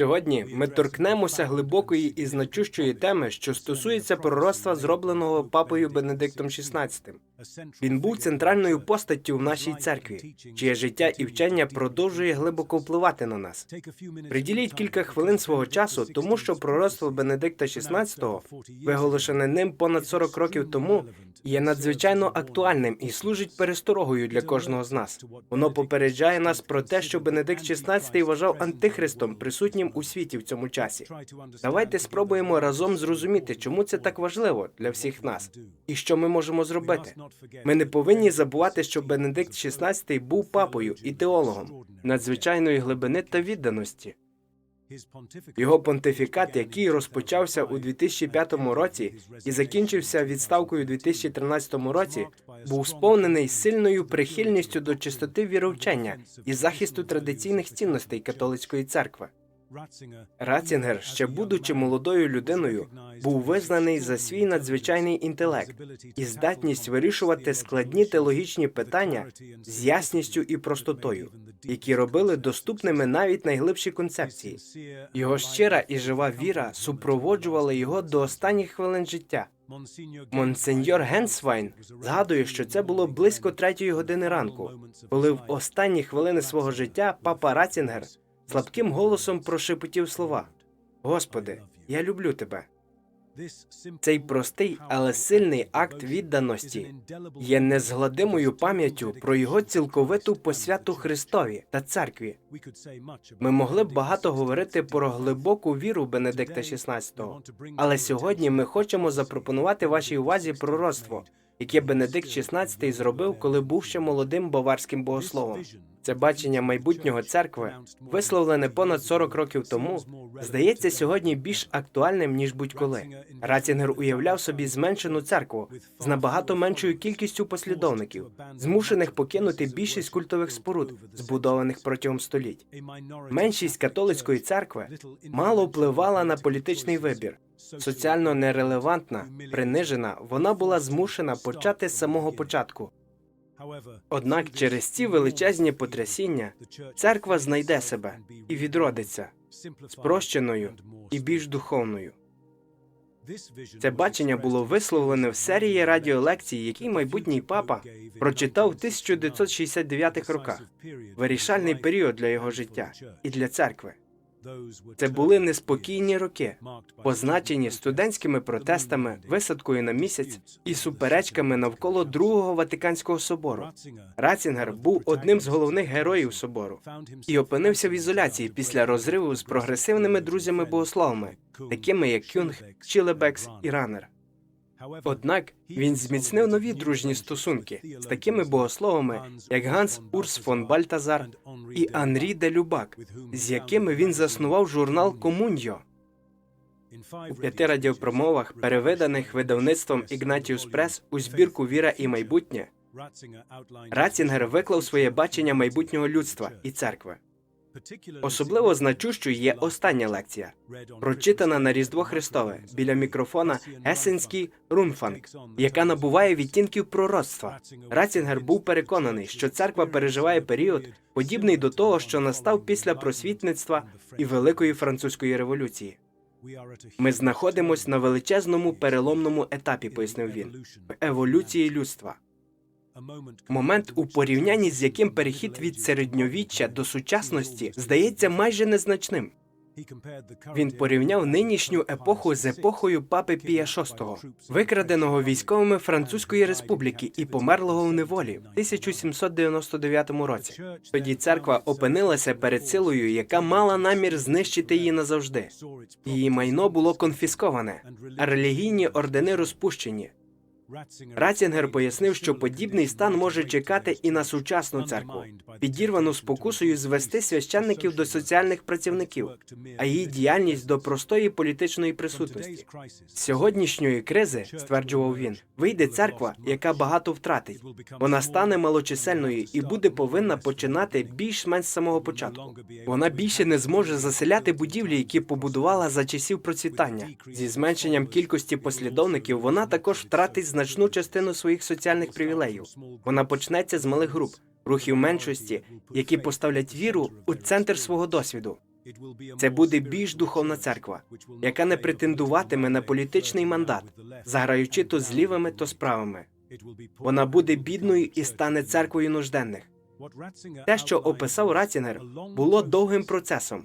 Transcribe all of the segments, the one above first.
Сьогодні ми торкнемося глибокої і значущої теми, що стосується пророцтва, зробленого папою Бенедиктом XVI. Він був центральною постаттю в нашій церкві, чиє життя і вчення продовжує глибоко впливати на нас. Приділіть кілька хвилин свого часу, тому що пророцтво Бенедикта XVI, виголошене ним понад 40 років тому, є надзвичайно актуальним і служить пересторогою для кожного з нас. Воно попереджає нас про те, що Бенедикт XVI вважав антихристом, присутнім у світі в цьому часі. Давайте спробуємо разом зрозуміти, чому це так важливо для всіх нас, і що ми можемо зробити. Ми не повинні забувати, що Бенедикт XVI був папою і теологом надзвичайної глибини та відданості. Його понтифікат, який розпочався у 2005 році і закінчився відставкою у 2013 році, був сповнений сильною прихильністю до чистоти віровчення і захисту традиційних цінностей католицької церкви. Ратцінгер, ще будучи молодою людиною, був визнаний за свій надзвичайний інтелект і здатність вирішувати складні теологічні питання з ясністю і простотою, які робили доступними навіть найглибші концепції. Його щира і жива віра супроводжувала його до останніх хвилин життя. Монсеньор Генсвайн згадує, що це було близько третьої години ранку, коли в останні хвилини свого життя папа Ратцінгер слабким голосом прошепотів слова: Господи, я люблю тебе. Цей простий, але сильний акт відданості є незгладимою пам'яттю про його цілковиту посвяту Христові та церкві. Ми могли б багато говорити про глибоку віру Бенедикта XVI, але сьогодні ми хочемо запропонувати вашій увазі пророцтво, яке Бенедикт XVI зробив, коли був ще молодим баварським богословом. Це бачення майбутнього церкви, висловлене понад 40 років тому, здається сьогодні більш актуальним ніж будь-коли. Ратінгер уявляв собі зменшену церкву з набагато меншою кількістю послідовників, змушених покинути більшість культових споруд, збудованих протягом століть. Меншість католицької церкви мало впливала на політичний вибір. Соціально нерелевантна, принижена, вона була змушена почати з самого початку. Однак через ці величезні потрясіння церква знайде себе і відродиться спрощеною і більш духовною. Це бачення було висловлене в серії радіолекцій, які майбутній папа прочитав в 1969 роках. Вирішальний період для його життя і для церкви. Це були неспокійні роки, позначені студентськими протестами, висадкою на місяць і суперечками навколо Другого Ватиканського собору. Рацінгер був одним з головних героїв собору і опинився в ізоляції після розриву з прогресивними друзями-богословами, такими як Кюнг, Чілебекс і Ранер. Однак він зміцнив нові дружні стосунки з такими богословами, як Ганс Урс фон Бальтазар і Анрі де Любак, з якими він заснував журнал Комуньо. У п'яти радіопромовах, перевиданих видавництвом Ігнатіус Прес у збірку Віра і майбутнє, Ратцінгер виклав своє бачення майбутнього людства і церкви. Особливо значущою є остання лекція, прочитана на Різдво Христове біля мікрофона Есенський Рунфанг, яка набуває відтінків пророцтва. Ратцінгер був переконаний, що церква переживає період, подібний до того, що настав після просвітництва і Великої французької революції. Ми знаходимося на величезному переломному етапі, пояснив він, в еволюції людства. Момент, у порівнянні з яким перехід від середньовіччя до сучасності здається майже незначним. Він порівняв нинішню епоху з епохою папи Пія VI, викраденого військовими Французької республіки і померлого в неволі в 1799 році. Тоді церква опинилася перед силою, яка мала намір знищити її назавжди. Її майно було конфісковане, а релігійні ордени розпущені. Ратцінгер пояснив, що подібний стан може чекати і на сучасну церкву, підірвану спокусою звести священників до соціальних працівників, а її діяльність до простої політичної присутності. З сьогоднішньої кризи, стверджував він, вийде церква, яка багато втратить. Вона стане малочисельною і буде повинна починати більш-менш з самого початку. Вона більше не зможе заселяти будівлі, які побудувала за часів процвітання. Зі зменшенням кількості послідовників вона також втратить значну частину своїх соціальних привілеїв. Вона почнеться з малих груп, рухів меншості, які поставлять віру у центр свого досвіду. Це буде більш духовна церква, яка не претендуватиме на політичний мандат, заграючи то з лівими, то з правими. Вона буде бідною і стане церквою нужденних. Те, що описав Ратінгер, було довгим процесом.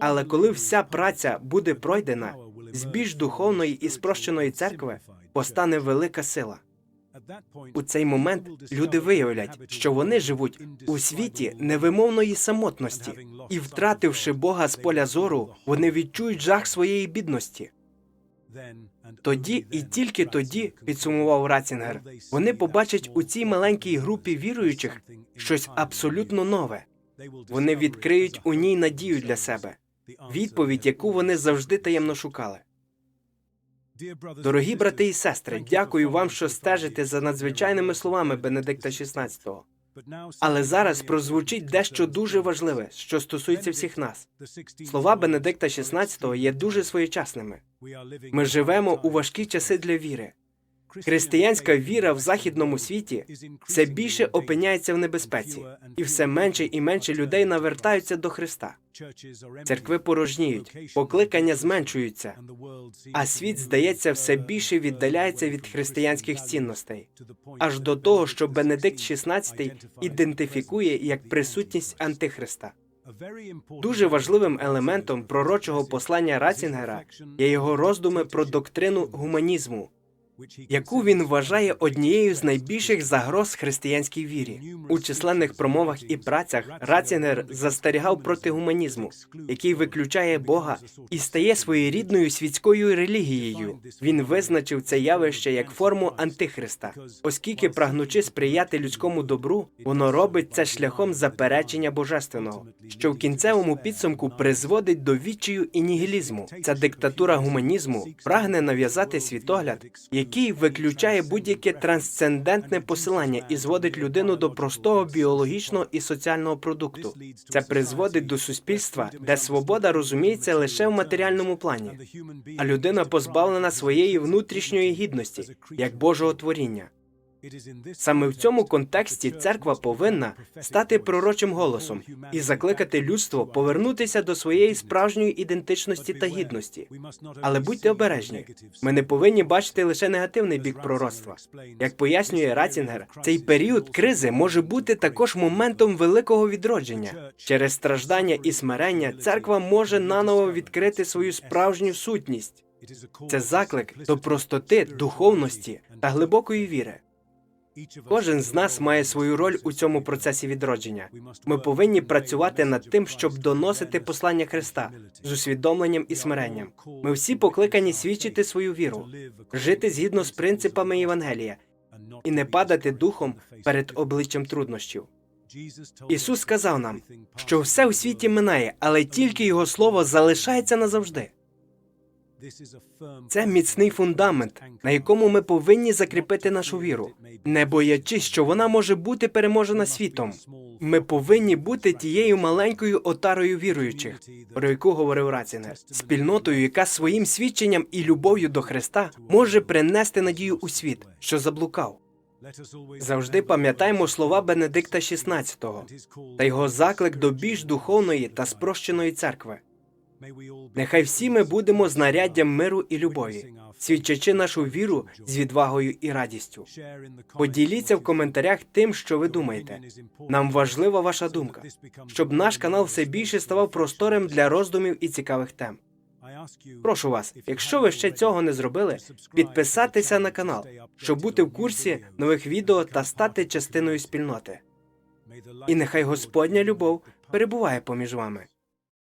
Але коли вся праця буде пройдена, з більш духовної і спрощеної церкви постане велика сила. У цей момент люди виявлять, що вони живуть у світі невимовної самотності, і, втративши Бога з поля зору, вони відчують жах своєї бідності. Тоді і тільки тоді, підсумував Ратінгер, вони побачать у цій маленькій групі віруючих щось абсолютно нове. Вони відкриють у ній надію для себе, відповідь, яку вони завжди таємно шукали. Дорогі брати і сестри, дякую вам, що стежите за надзвичайними словами Бенедикта XVI. Але зараз прозвучить дещо дуже важливе, що стосується всіх нас. Слова Бенедикта XVI є дуже своєчасними. Ми живемо у важкі часи для віри. Християнська віра в західному світі все більше опиняється в небезпеці, і все менше і менше людей навертаються до Христа. Церкви порожніють, покликання зменшуються, а світ, здається, все більше віддаляється від християнських цінностей, аж до того, що Бенедикт XVI ідентифікує як присутність антихриста. Дуже важливим елементом пророчого послання Ратінгера є його роздуми про доктрину гуманізму, яку він вважає однією з найбільших загроз християнській вірі. У численних промовах і працях Рацінгер застерігав проти гуманізму, який виключає Бога і стає своєрідною світською релігією. Він визначив це явище як форму антихриста, оскільки, прагнучи сприяти людському добру, воно робить це шляхом заперечення божественного, що в кінцевому підсумку призводить до відчаю і нігілізму. Ця диктатура гуманізму прагне нав'язати світогляд, який виключає будь-яке трансцендентне посилання і зводить людину до простого біологічного і соціального продукту. Це призводить до суспільства, де свобода розуміється лише в матеріальному плані, а людина позбавлена своєї внутрішньої гідності як Божого творіння. Саме в цьому контексті церква повинна стати пророчим голосом і закликати людство повернутися до своєї справжньої ідентичності та гідності. Але будьте обережні, ми не повинні бачити лише негативний бік пророцтва. Як пояснює Ратінгер, цей період кризи може бути також моментом великого відродження. Через страждання і смирення церква може наново відкрити свою справжню сутність. Це заклик до простоти, духовності та глибокої віри. Кожен з нас має свою роль у цьому процесі відродження. Ми повинні працювати над тим, щоб доносити послання Христа з усвідомленням і смиренням. Ми всі покликані свідчити свою віру, жити згідно з принципами Євангелія і не падати духом перед обличчям труднощів. Ісус сказав нам, що все у світі минає, але тільки Його слово залишається назавжди. Це міцний фундамент, на якому ми повинні закріпити нашу віру, не боячись, що вона може бути переможена світом. Ми повинні бути тією маленькою отарою віруючих, про яку говорив Рацінгер, спільнотою, яка своїм свідченням і любов'ю до Христа може принести надію у світ, що заблукав. Завжди пам'ятаймо слова Бенедикта XVI та його заклик до більш духовної та спрощеної церкви. Нехай всі ми будемо знаряддям миру і любові, свідчачи нашу віру з відвагою і радістю. Поділіться в коментарях тим, що ви думаєте. Нам важлива ваша думка, щоб наш канал все більше ставав просторем для роздумів і цікавих тем. Прошу вас, якщо ви ще цього не зробили, підписатися на канал, щоб бути в курсі нових відео та стати частиною спільноти. І нехай Господня любов перебуває поміж вами.